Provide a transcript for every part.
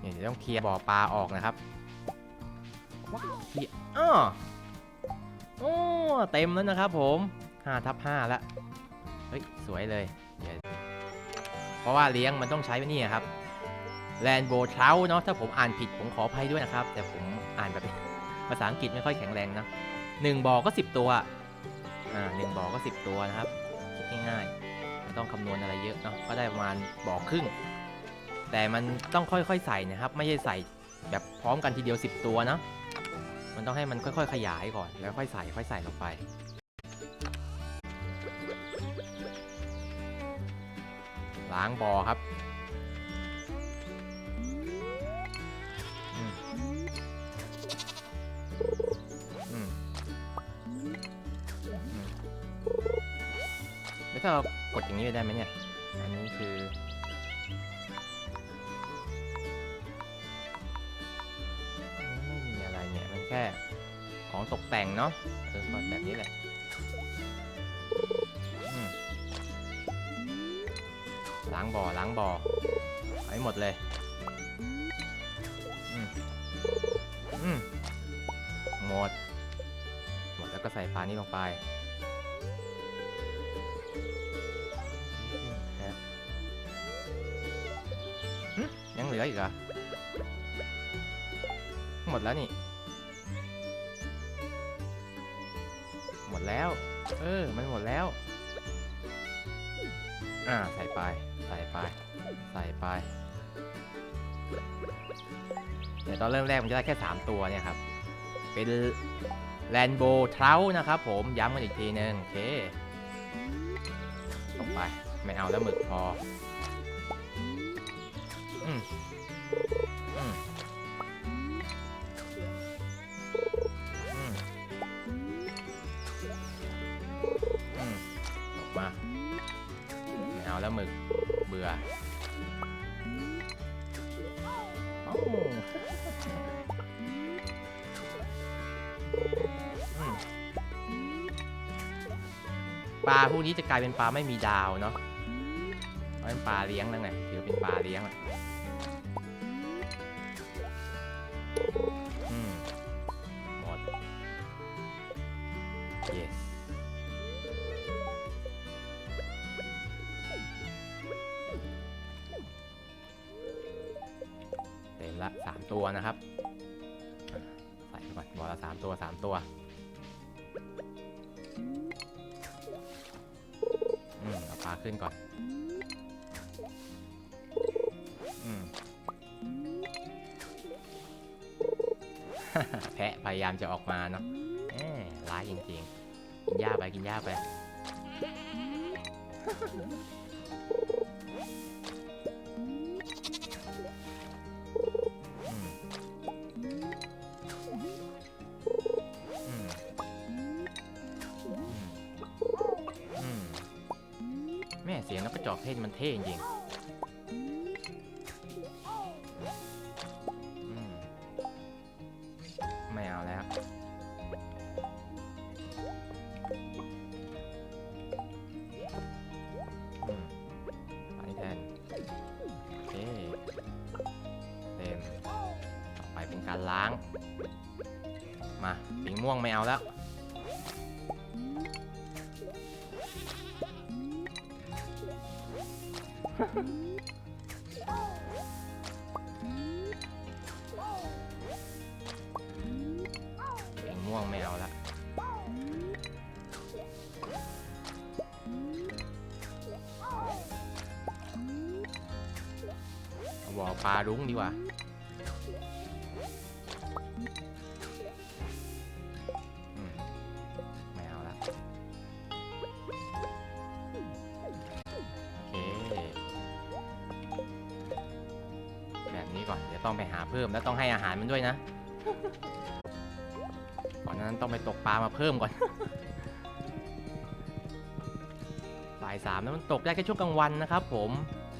เนี่ยเดี๋ยวต้องเคลียร์บ่อปลาออกนะครับว้าวเคลียร์อ้อโอ้เต็มแล้วนะครับผม5ทับ5แล้วเฮ้ย สวยเลยเดี๋ยวเพราะว่าเลี้ยงมันต้องใช้นี่ครับแลนโบเทราเนาะถ้าผมอ่านผิดผมขออภัยด้วยนะครับ แต่ผมอ่านแบบภาษาอังกฤษไม่ค่อยแข็งแรงเนอะหนึ่งบ่อก็ 10 ตัวอ่าหนึ่งบ่อก็ 10 ตัวนะครับ คิดง่ายๆไม่ต้องคำนวณอะไรเยอะเนาะก็ได้ประมาณบ่อครึ่ง แต่มันต้องค่อยๆใส่นะครับ ไม่ใช่ใส่แบบพร้อมกันทีเดียว 10 ตัวเนะ มันต้องให้มันค่อย ๆ ขยายก่อนแล้วค่อยใส่ค่อยใส่ลงไป ล้างบ่อครับแล้วถ้าเรากดอย่างนี้ได้ไหมเนี่ย เนาะเออก็แบบนี้แหละอืมล้างบ่อล้างบ่อเอาให้หมดเลยอืมอืมหมด หมดแล้วก็ใส่ปลานี้ลงไปครับหึยังเหลืออีกเหรอหมดแล้วนี่ แล้ว เออ มันหมดแล้ว อ่า ใส่ไป ใส่ไป ใส่ไป เดี๋ยวตอนเริ่มแรกมันจะได้แค่ 3 ตัวเนี่ยครับ เป็นแลนโบเทรานะครับผม ย้ำกันอีกทีนึง โอเคลงไป ไม่เอาแล้วหมึกพอ อืมอืม หมึก เบื่อเอ้าอืมปลาพวกนี้จะกลายเป็นปลาไม่มีดาวเนาะเพราะเป็นปลาเลี้ยงแล้วไงถือเป็นปลาเลี้ยงอะ ละสามตัวนะครับ ใส่ไปก่อนบอลละสามตัวสามตัวอืมเอาปลาขึ้นก่อนอืมแพะพยายามจะออกมาเนาะแหมร้ายจริงๆ กินหญ้าไปกินหญ้าไป เทศมันเท่จริงไม่เอาแล้ว อืมไปแทนโอเคเต็มต่อไปเป็นการล้าง มาปิงม่วงไม่เอาแล้ว ปิงม่วงไม่เอาแล้วเอาปลารุ้งดีกว่า ด้วยนะ ก่อนนานั้นต้องไปตกปลามาเพิ่มก่อน บ่ายสามแล้วมันตกได้แค่ช่วงกลางวันนะครับผม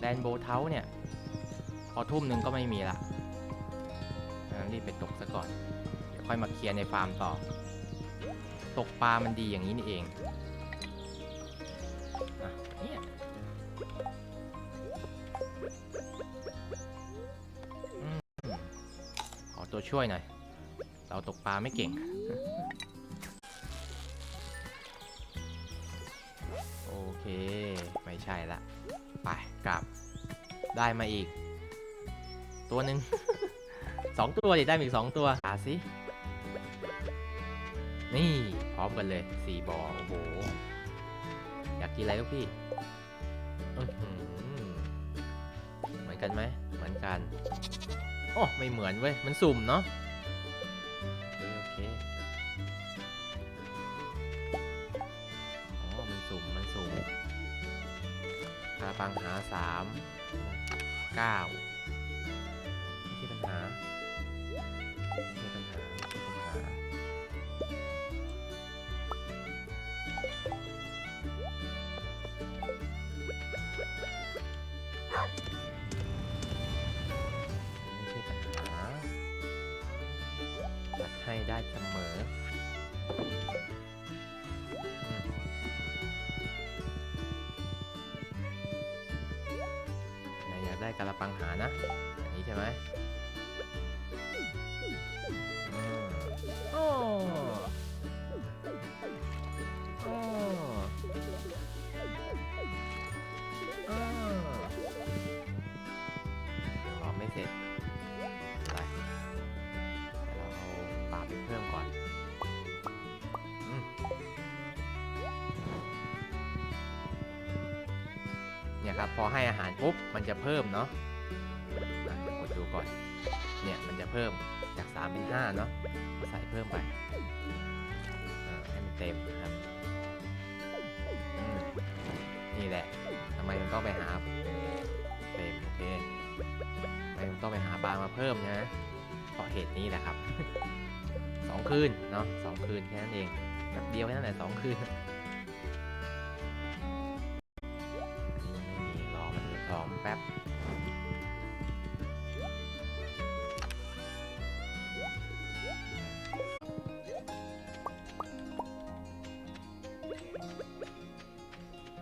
แดนโบเทาเนี่ย พอทุ่มหนึ่งก็ไม่มีละงั้นรีบไปตกซะก่อน เดี๋ยวค่อยมาเคลียร์ในฟาร์มต่อ ตกปลามันดีอย่างนี้นี่เอง ตัวช่วยหน่อย เราตกปลาไม่เก่ง โอเค ไม่ใช่ละ ไปกลับ ได้มาอีก ตัวหนึ่ง สองตัวดิได้อีกสองตัวหาสิ นี่พร้อมกันเลยสี่บอโอ้โห อยากกินอะไรลูกพี่เหมือนกันไหม เหมือนกัน อ้ไม่เหมือนเว้ย มันสุ่มเนาะโอเคโอเคอ๋อมันสุ่ม มันสุ่มหาปังหาสามเก้า เสมออืมไหนอยากได้กระปังหานะ อันนี้ใช่ไหม ครับ พอให้อาหารปุ๊บมันจะเพิ่มเนาะอะเดี๋ยวกดดูก่อน เนี่ยมันจะเพิ่มจาก 3 เป็น 5 เนาะใส่เพิ่มไปให้มันเต็มนะครับ นี่แหละทำไมมันต้องไปหาเต็มโอเคทำไม่ต้องไปหาปลามาเพิ่มนะเพราะเหตุนี้แหละครับสองคืนเนาะสองคืนแค่นั้นเองแบบเดียวแค่นั้นแหละสองคืน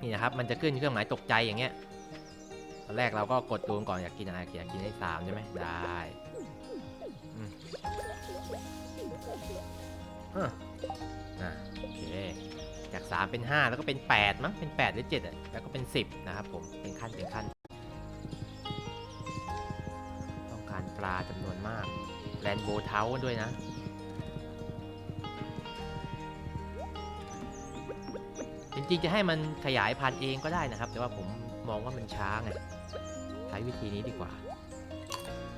นี่นะครับ มันจะขึ้นเครื่องหมายตกใจอย่างเงี้ย ตอนแรกเราก็กดดูก่อนอยากกินอะไรอยากกินได้สามใช่ไหมได้อืมอะอะโอเค จาก 3 เป็น 5 แล้วก็เป็น 8 มั้ง เป็น 8 หรือ 7 อะ แล้วก็เป็น 10 นะครับผม เป็นขั้น เป็นขั้น ต้องการปลาจำนวนมาก แลนโบเท้าด้วยนะ จริงๆจะให้มันขยายพันธุ์เองก็ได้นะครับ แต่ว่าผมมองว่ามันช้าไงใช้วิธีนี้ดีกว่า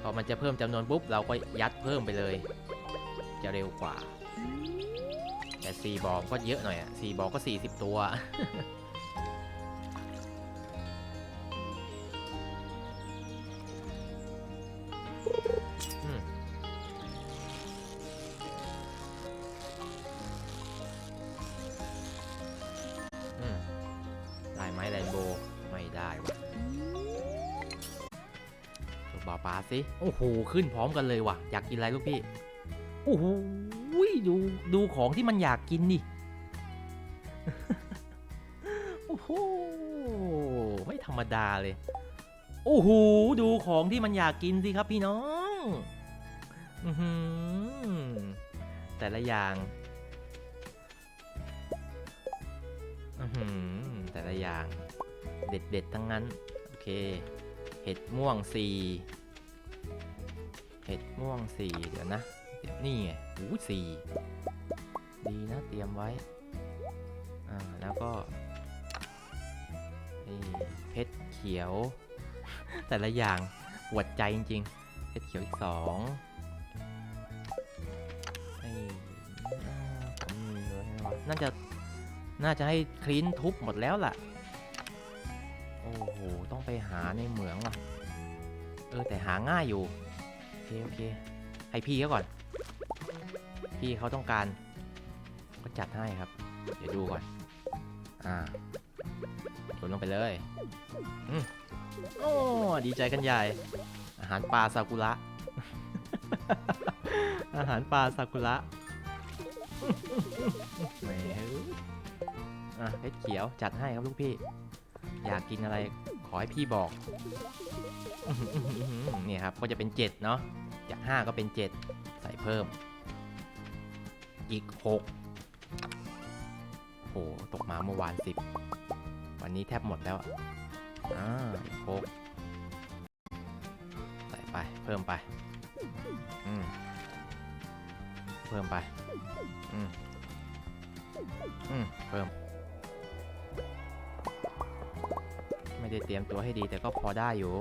พอมันจะเพิ่มจำนวนปุ๊บเราก็ยัดเพิ่มไปเลย จะเร็วกว่า แต่4บอกก็เยอะหน่อยอะ4บอกก็ 40 ตัว บอปลาสิโอ้โหขึ้นพร้อมกันเลยว่ะ อยากกินอะไรลูกพี่โอ้โหดูดูของที่มันอยากกินดิโอ้โหไม่ธรรมดาเลย โอ้โหดูของที่มันอยากกินสิครับพี่น้องอืแต่ละอย่างอืแต่ละอย่างเด็ดเด็ดๆทั้งนั้น โอเค เห็ดม่วงสี่ เห็ดม่วงสี่เดี๋ยวนะเดี๋ยวนี่ไงโอ้สี่ดีนะเตรียมไว้ อ่า แล้วก็นี่เพชรเขียว แต่ละอย่างปวดใจจริงๆ เพชรเขียวอีกสองน่าจะ น่าจะให้คลีนทุบหมดแล้วล่ะ โอ้โห ต้องไปหาในเหมืองว่ะ เออ แต่หาง่ายอยู่ เคโอเคให้พี่เขาก่อน พี่เขาต้องการ ก็จัดให้ครับ เดี๋ยวดูก่อน อ่าโยนลงไปเลยอืมโอ้ดีใจกันใหญ่ อาหารปลาซากุระ อาหารปลาซากุระแหมอะเพชรเขียวจัดให้ครับลูกพี่ อยากกินอะไรขอให้พี่บอก นี่ยครับ ก็จะเป็นเจ็ดเนาะจากห้าก็เป็นเจ็ดใส่เพิ่ม อีกหกโห ตกมาเมื่อวานสิบวันนี้แทบหมดแล้ว อ่าอีกหกใส่ไป เพิ่มไป อืม เพิ่มไป อืม อืม เพิ่มไม่ได้เตรียมตัวให้ดีแต่ก็พอได้อยู่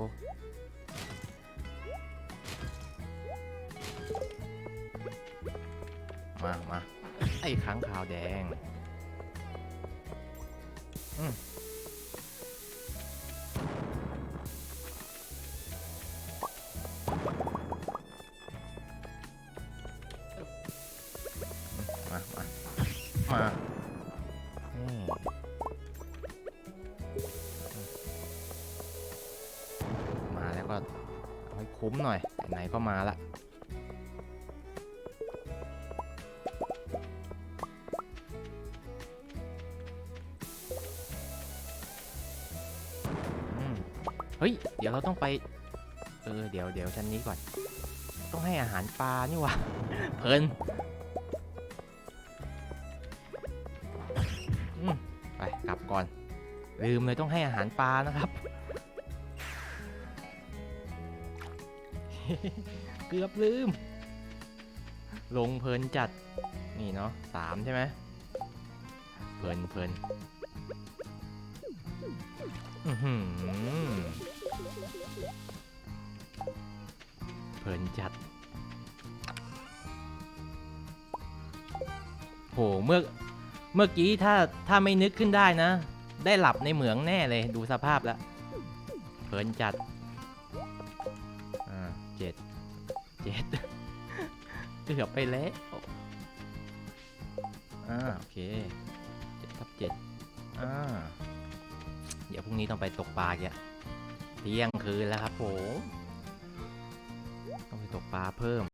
ามา ไอ้ค้างขาวแดงอืมมามามามาแล้วก็เอาให้คุ้มหน่อยไหนก็มาละ เฮ้ย เดี๋ยวเราต้องไป เออ เดี๋ยวเดี๋ยวชั้นนี้ก่อน ต้องให้อาหารปลานี่วะเพลินไปกลับก่อน ลืมเลยต้องให้อาหารปลานะครับ เกือบลืม ลงเพลินจัด นี่เนาะสามใช่ไหมเพลินเพลินอือหือ เพลินจัด โห เมื่อ เมื่อกี้ถ้า ถ้าไม่นึกขึ้นได้นะ ได้หลับในเหมืองแน่เลย ดูสภาพแล้ว เพลินจัด อ่าเจ็ด เจ็ดเกือบไปแล้ว อ่า โอเคเจ็ดทับเจ็ดอ่า เดี๋ยวพรุ่งนี้ต้องไปตกปลาอีก เที่ยงคืนแล้วครับผม ต้องไปตกปลาเพิ่ม